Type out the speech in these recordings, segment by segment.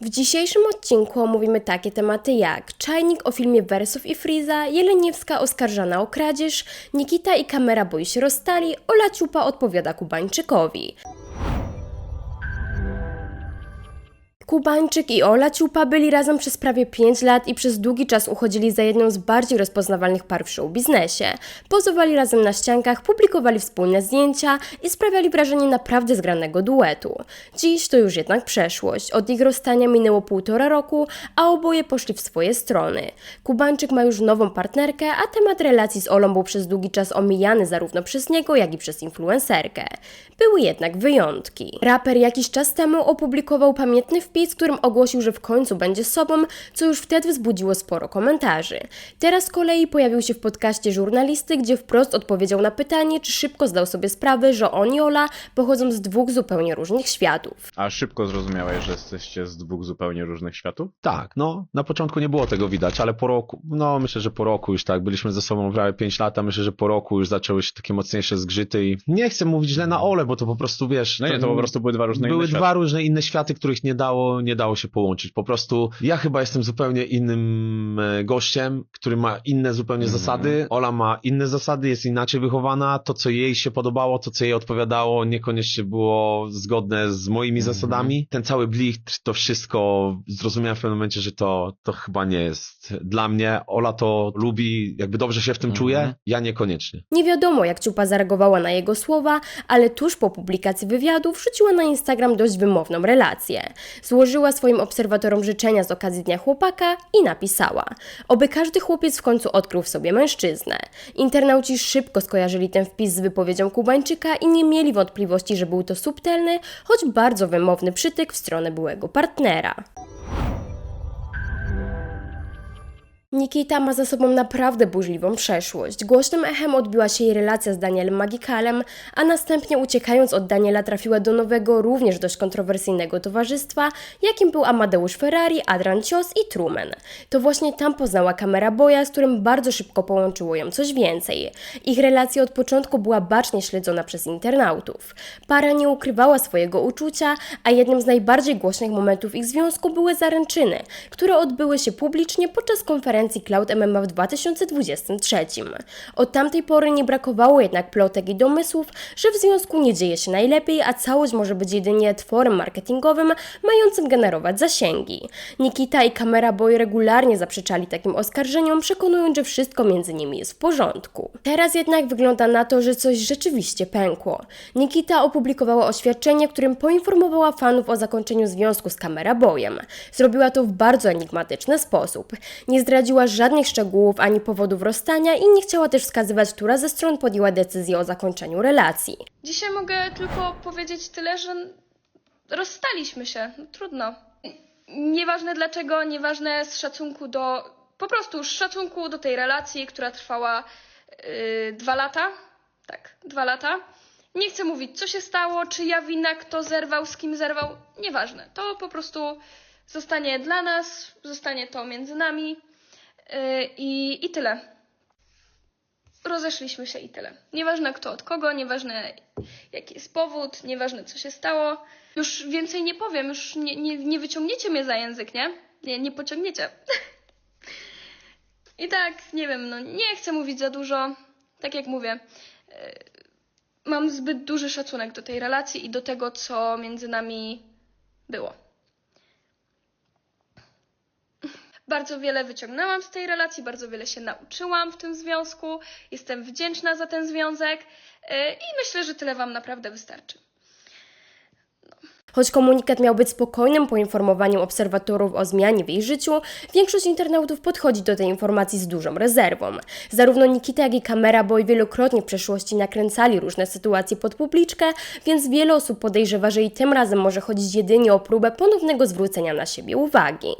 W dzisiejszym odcinku omówimy takie tematy jak Czajnik o filmie Wersów i Friza, Jeleniewska oskarżana o kradzież, Nikita i Kamera Boy się rozstali, Ola Ciupa odpowiada Kubańczykowi. Kubańczyk i Ola Ciupa byli razem przez prawie 5 lat i przez długi czas uchodzili za jedną z bardziej rozpoznawalnych par w show biznesie. Pozowali razem na ściankach, publikowali wspólne zdjęcia i sprawiali wrażenie naprawdę zgranego duetu. Dziś to już jednak przeszłość. Od ich rozstania minęło półtora roku, a oboje poszli w swoje strony. Kubańczyk ma już nową partnerkę, a temat relacji z Olą był przez długi czas omijany zarówno przez niego, jak i przez influencerkę. Były jednak wyjątki. Raper jakiś czas temu opublikował pamiętny wpis, w którym ogłosił, że w końcu będzie sobą, co już wtedy wzbudziło sporo komentarzy. Teraz z kolei pojawił się w podcaście żurnalisty, gdzie wprost odpowiedział na pytanie, czy szybko zdał sobie sprawę, że on i Ola pochodzą z dwóch zupełnie różnych światów. A szybko zrozumiałeś, że jesteście z dwóch zupełnie różnych światów? Tak, no, na początku nie było tego widać, ale po roku, no myślę, że po roku już tak, byliśmy ze sobą prawie 5 lat, a myślę, że po roku już zaczęły się takie mocniejsze zgrzyty i nie chcę mówić źle na Ole, bo to po prostu, wiesz... No nie, to po prostu były dwa różne Były inne dwa światy. różne inne światy, których nie dało, nie dało się połączyć. Po prostu ja chyba jestem zupełnie innym e, gościem, który ma inne zupełnie Mhm. zasady. Ola ma inne zasady, jest inaczej wychowana. To, co jej się podobało, to, co jej odpowiadało, niekoniecznie było zgodne z moimi Mhm. zasadami. Ten cały blichtr, to wszystko zrozumiałem w pewnym momencie, że to, to chyba nie jest dla mnie. Ola to lubi, jakby dobrze się w tym Mhm. czuje, ja niekoniecznie. Nie wiadomo, jak Ciupa zareagowała na jego słowa, ale tuż po publikacji wywiadu wrzuciła na Instagram dość wymowną relację. Złożyła swoim obserwatorom życzenia z okazji Dnia Chłopaka i napisała: Oby każdy chłopiec w końcu odkrył w sobie mężczyznę. Internauci szybko skojarzyli ten wpis z wypowiedzią Kubańczyka i nie mieli wątpliwości, że był to subtelny, choć bardzo wymowny przytyk w stronę byłego partnera. Nikita ma za sobą naprawdę burzliwą przeszłość. Głośnym echem odbiła się jej relacja z Danielem Magikalem, a następnie uciekając od Daniela trafiła do nowego, również dość kontrowersyjnego towarzystwa, jakim był Amadeusz Ferrari, Adrian Cios i Truman. To właśnie tam poznała kamera Boja, z którym bardzo szybko połączyło ją coś więcej. Ich relacja od początku była bacznie śledzona przez internautów. Para nie ukrywała swojego uczucia, a jednym z najbardziej głośnych momentów ich związku były zaręczyny, które odbyły się publicznie podczas konferencji Cloud MMA w 2023. Od tamtej pory nie brakowało jednak plotek i domysłów, że w związku nie dzieje się najlepiej, a całość może być jedynie tworem marketingowym mającym generować zasięgi. Nikita i Kamera Boy regularnie zaprzeczali takim oskarżeniom, przekonując, że wszystko między nimi jest w porządku. Teraz jednak wygląda na to, że coś rzeczywiście pękło. Nikita opublikowała oświadczenie, którym poinformowała fanów o zakończeniu związku z Kamera Boyem. Zrobiła to w bardzo enigmatyczny sposób. Nie zdradziła żadnych szczegółów ani powodów rozstania i nie chciała też wskazywać, która ze stron podjęła decyzję o zakończeniu relacji. Dzisiaj mogę tylko powiedzieć tyle, że rozstaliśmy się. No, trudno. Nieważne dlaczego, nieważne z szacunku do. Po prostu z szacunku do tej relacji, która trwała yy, dwa lata. Tak, dwa lata. Nie chcę mówić, co się stało, czy ja wina, kto zerwał, z kim zerwał. Nieważne. To po prostu zostanie dla nas, zostanie to między nami. Yy, i, I tyle rozeszliśmy się i tyle. Nieważne kto od kogo, nieważne jaki jest powód, nieważne co się stało. Już więcej nie powiem, już nie, nie, nie wyciągniecie mnie za język, nie? Nie, nie pociągniecie. I tak, nie wiem, no nie chcę mówić za dużo. Tak jak mówię, e, mam zbyt duży szacunek do tej relacji i do tego, co między nami było. Bardzo wiele wyciągnęłam z tej relacji, bardzo wiele się nauczyłam w tym związku. Jestem wdzięczna za ten związek yy, i myślę, że tyle Wam naprawdę wystarczy. Choć komunikat miał być spokojnym poinformowaniem obserwatorów o zmianie w jej życiu, większość internautów podchodzi do tej informacji z dużą rezerwą. Zarówno Nikita, jak i Kamera Boy wielokrotnie w przeszłości nakręcali różne sytuacje pod publiczkę, więc wiele osób podejrzewa, że i tym razem może chodzić jedynie o próbę ponownego zwrócenia na siebie uwagi.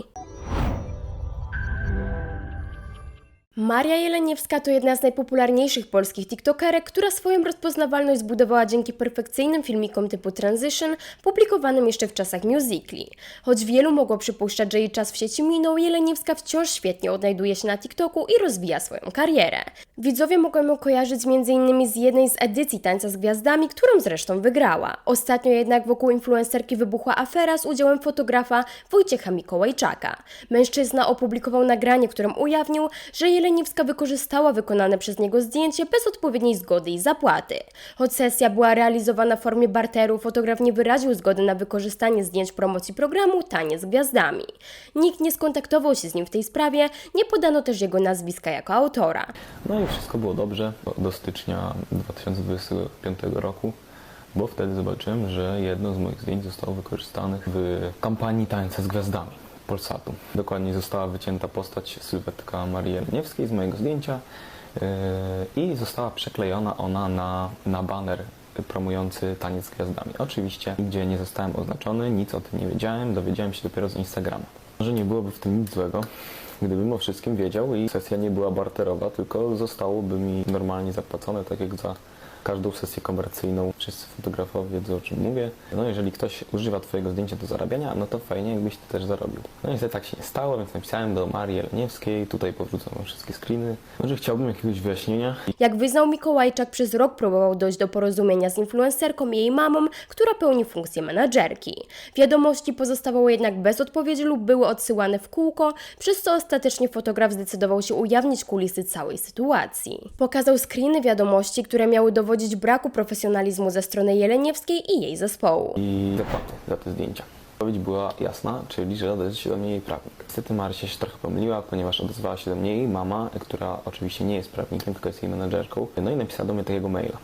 Maria Jeleniewska to jedna z najpopularniejszych polskich tiktokerek, która swoją rozpoznawalność zbudowała dzięki perfekcyjnym filmikom typu Transition, publikowanym jeszcze w czasach musicali. Choć wielu mogło przypuszczać, że jej czas w sieci minął, Jeleniewska wciąż świetnie odnajduje się na TikToku i rozwija swoją karierę. Widzowie mogą ją kojarzyć m.in. z jednej z edycji Tańca z Gwiazdami, którą zresztą wygrała. Ostatnio jednak wokół influencerki wybuchła afera z udziałem fotografa Wojciecha Mikołajczaka. Mężczyzna opublikował nagranie, którym ujawnił, że Jeleniewska wykorzystała wykonane przez niego zdjęcie bez odpowiedniej zgody i zapłaty. Choć sesja była realizowana w formie barteru, fotograf nie wyraził zgody na wykorzystanie zdjęć promocji programu Taniec z Gwiazdami. Nikt nie skontaktował się z nim w tej sprawie, nie podano też jego nazwiska jako autora. No wszystko było dobrze do stycznia 2025 roku, bo wtedy zobaczyłem, że jedno z moich zdjęć zostało wykorzystanych w kampanii Tańca z Gwiazdami Polsatu. Dokładnie została wycięta postać sylwetka Marii Jeleniewskiej z mojego zdjęcia yy, i została przeklejona ona na, na baner promujący Taniec z Gwiazdami. Oczywiście nigdzie nie zostałem oznaczony, nic o tym nie wiedziałem, dowiedziałem się dopiero z Instagrama. Może nie byłoby w tym nic złego, gdybym o wszystkim wiedział i sesja nie była barterowa, tylko zostałoby mi normalnie zapłacone, tak jak za każdą sesję komercyjną. Wszyscy fotografowie wiedzą o czym mówię. No jeżeli ktoś używa Twojego zdjęcia do zarabiania, no to fajnie jakbyś Ty też zarobił. No niestety tak się nie stało, więc napisałem do Marii Jeleniewskiej, tutaj powrócą wam wszystkie screeny, może chciałbym jakiegoś wyjaśnienia Jak wyznał Mikołajczak, przez rok próbował dojść do porozumienia z influencerką i jej mamą, która pełni funkcję menadżerki. Wiadomości pozostawały jednak bez odpowiedzi lub były odsyłane w kółko, przez co ostatecznie fotograf zdecydował się ujawnić kulisy całej sytuacji. Pokazał screeny wiadomości, które miały dowodzić braku profesjonalizmu ze strony Jeleniewskiej i jej zespołu. i zapłatę za te zdjęcia. Odpowiedź była jasna, czyli że odezwie się do mnie jej prawnik. Niestety Marysia się trochę pomyliła, ponieważ odezwała się do mnie jej mama, która oczywiście nie jest prawnikiem, tylko jest jej menedżerką. No i napisała do mnie takiego maila,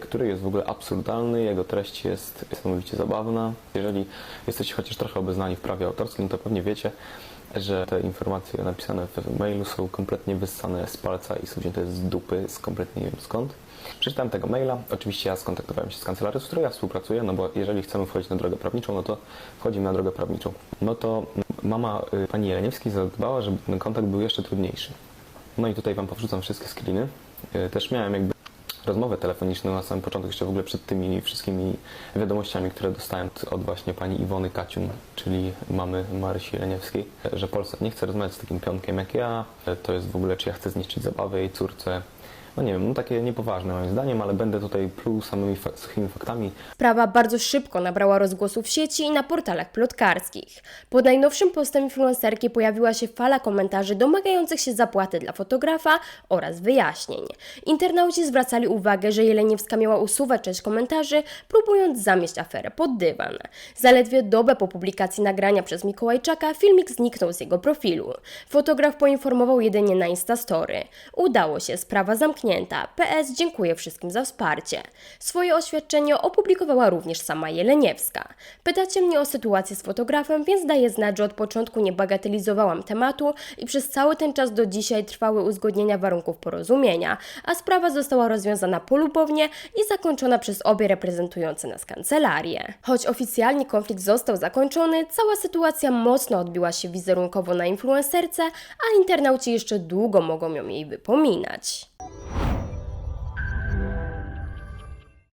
który jest w ogóle absurdalny, jego treść jest niesamowicie zabawna. Jeżeli jesteście chociaż trochę obeznani w prawie autorskim, to pewnie wiecie, że te informacje napisane w mailu są kompletnie wyssane z palca i są wzięte z dupy, z kompletnie nie wiem skąd. Przeczytałem tego maila, oczywiście ja skontaktowałem się z kancelarią, z którą ja współpracuję, no bo jeżeli chcemy wchodzić na drogę prawniczą, no to wchodzimy na drogę prawniczą. No to mama y, pani Jeleniewskiej zadbała, żeby ten kontakt był jeszcze trudniejszy. No i tutaj Wam powrzucam wszystkie screeny. Y, Też miałem jakby rozmowę telefoniczną na samym początku, jeszcze w ogóle przed tymi wszystkimi wiadomościami, które dostałem od właśnie pani Iwony Kaciun, czyli mamy Marysi Jeleniewskiej, że Polsat nie chce rozmawiać z takim pionkiem jak ja, to jest w ogóle, czy ja chcę zniszczyć zabawę jej córce. No nie wiem, no takie niepoważne moim zdaniem, ale będę tutaj pluł samymi fa- suchymi faktami. Sprawa bardzo szybko nabrała rozgłosu w sieci i na portalach plotkarskich. Pod najnowszym postem influencerki pojawiła się fala komentarzy domagających się zapłaty dla fotografa oraz wyjaśnień. Internauci zwracali uwagę, że Jeleniewska miała usuwać część komentarzy, próbując zamieść aferę pod dywan. Zaledwie dobę po publikacji nagrania przez Mikołajczaka filmik zniknął z jego profilu. Fotograf poinformował jedynie na Instastory. Udało się, sprawa zamknięta. PS dziękuję wszystkim za wsparcie. Swoje oświadczenie opublikowała również sama Jeleniewska. Pytacie mnie o sytuację z fotografem, więc daję znać, że od początku nie bagatelizowałam tematu i przez cały ten czas do dzisiaj trwały uzgodnienia warunków porozumienia, a sprawa została rozwiązana polubownie i zakończona przez obie reprezentujące nas kancelarię. Choć oficjalnie konflikt został zakończony, cała sytuacja mocno odbiła się wizerunkowo na influencerce, a internauci jeszcze długo mogą ją jej wypominać.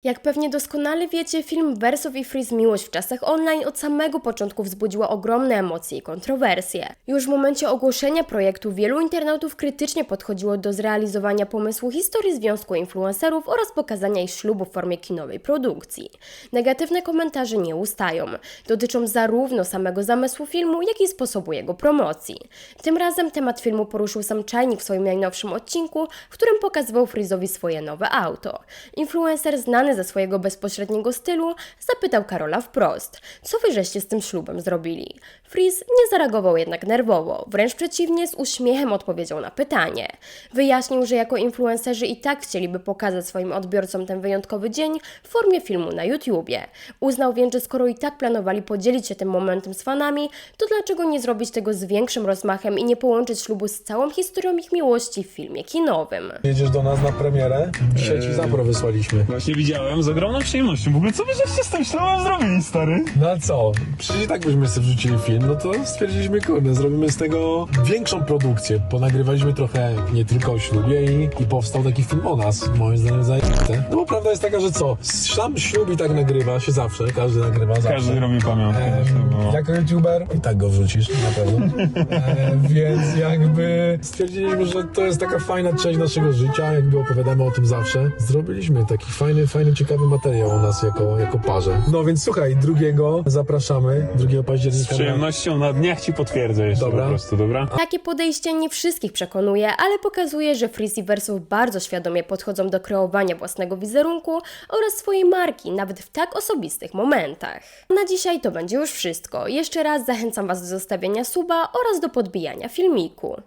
Jak pewnie doskonale wiecie, film Wersow i Freeze Miłość w czasach online od samego początku wzbudziła ogromne emocje i kontrowersje. Już w momencie ogłoszenia projektu wielu internautów krytycznie podchodziło do zrealizowania pomysłu historii związku influencerów oraz pokazania ich ślubu w formie kinowej produkcji. Negatywne komentarze nie ustają. Dotyczą zarówno samego zamysłu filmu, jak i sposobu jego promocji. Tym razem temat filmu poruszył sam Czajnik w swoim najnowszym odcinku, w którym pokazywał Freeze'owi swoje nowe auto. Influencer znany ze swojego bezpośredniego stylu zapytał Karola wprost, co wy żeście z tym ślubem zrobili? Freeze nie zareagował jednak nerwowo, wręcz przeciwnie z uśmiechem odpowiedział na pytanie. Wyjaśnił, że jako influencerzy i tak chcieliby pokazać swoim odbiorcom ten wyjątkowy dzień w formie filmu na YouTubie. Uznał więc, że skoro i tak planowali podzielić się tym momentem z fanami, to dlaczego nie zrobić tego z większym rozmachem i nie połączyć ślubu z całą historią ich miłości w filmie kinowym? Jedziesz do nas na premierę? Dzisiaj ci zapro wysłaliśmy. Właśnie widziałem widziałem z ogromną przyjemnością. W ogóle co wy żeście z tym ślubem zrobili, stary? No co? Przecież i tak byśmy sobie wrzucili film, no to stwierdziliśmy, kurde, zrobimy z tego większą produkcję. Ponagrywaliśmy trochę nie tylko o ślubie i, i powstał taki film o nas, moim zdaniem zajęte. No bo prawda jest taka, że co? Sam ślub i tak nagrywa się zawsze, każdy nagrywa zawsze. Każdy robi pamiątkę. E, było. jako youtuber i tak go wrzucisz na pewno. E, więc jakby stwierdziliśmy, że to jest taka fajna część naszego życia, jakby opowiadamy o tym zawsze. Zrobiliśmy taki fajny, fajny, ciekawy materiał o nas jako, jako parze. No więc słuchaj, drugiego zapraszamy, 2 Z października. na- przyjemnością na dniach ci potwierdzę jeszcze Dobra. po prostu, dobra? Takie podejście nie wszystkich przekonuje, ale pokazuje, że Verso bardzo świadomie podchodzą do kreowania własnego wizerunku oraz swojej marki, nawet w tak osobistych momentach. Na dzisiaj to będzie już wszystko. Jeszcze raz zachęcam Was do zostawienia suba oraz do podbijania filmiku.